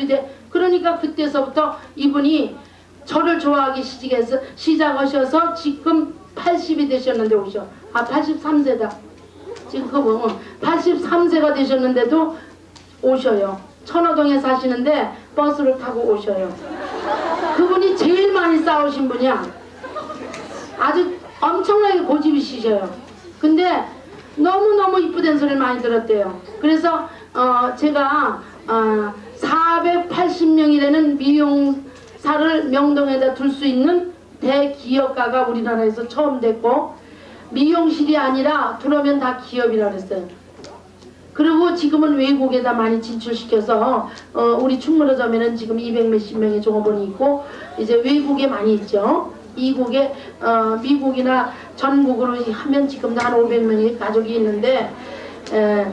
이제 그러니까 그때서부터 이분이 저를 좋아하기 시작해서 시작하셔서 지금 80이 되셨는데 오셔. 아 83세다. 지금 그거 뭐 83세가 되셨는데도 오셔요. 천호동에 사시는데 버스를 타고 오셔요. 그분이 제일 많이 싸우신 분이야. 아주 엄청나게 고집이시셔요. 근데 너무너무 이쁘다는 소리를 많이 들었대요. 그래서 어, 제가 어, 480명이 되는 미용사를 명동에다 둘 수 있는 대기업가가 우리나라에서 처음 됐고 미용실이 아니라 들어오면 다 기업이라 그랬어요. 그리고 지금은 외국에다 많이 진출시켜서 어, 우리 충무로점에는 지금 200 몇십 명의 종업원이 있고 이제 외국에 많이 있죠. 이국에 어, 미국이나 전국으로 하면 지금도 한 500명의 가족이 있는데 에,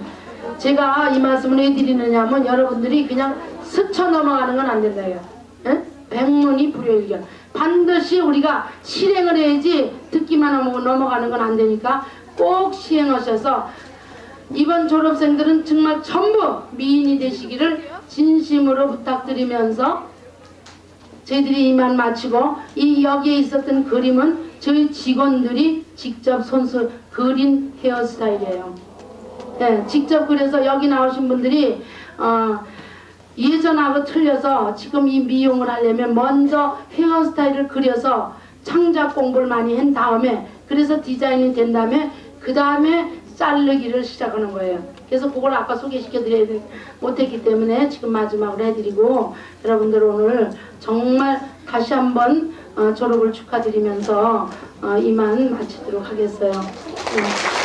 제가 이 말씀을 왜 드리느냐면 여러분들이 그냥 스쳐 넘어가는 건 안 된다요. 예? 백문이 불여일견. 반드시 우리가 실행을 해야지 듣기만 하고 넘어가는 건 안 되니까 꼭 시행하셔서 이번 졸업생들은 정말 전부 미인이 되시기를 진심으로 부탁드리면서 저희들이 이만 마치고 이 여기에 있었던 그림은 저희 직원들이 직접 손수 그린 헤어스타일이에요. 네, 직접 그래서 여기 나오신 분들이 어, 예전하고 틀려서 지금 이 미용을 하려면 먼저 헤어스타일을 그려서 창작 공부를 많이 한 다음에 그래서 디자인이 된 다음에 그 다음에 자르기를 시작하는 거예요. 그래서 그걸 아까 소개시켜 드려야 못했기 때문에 지금 마지막으로 해드리고 여러분들 오늘 정말 다시 한번 어, 졸업을 축하드리면서 어, 이만 마치도록 하겠어요. 네.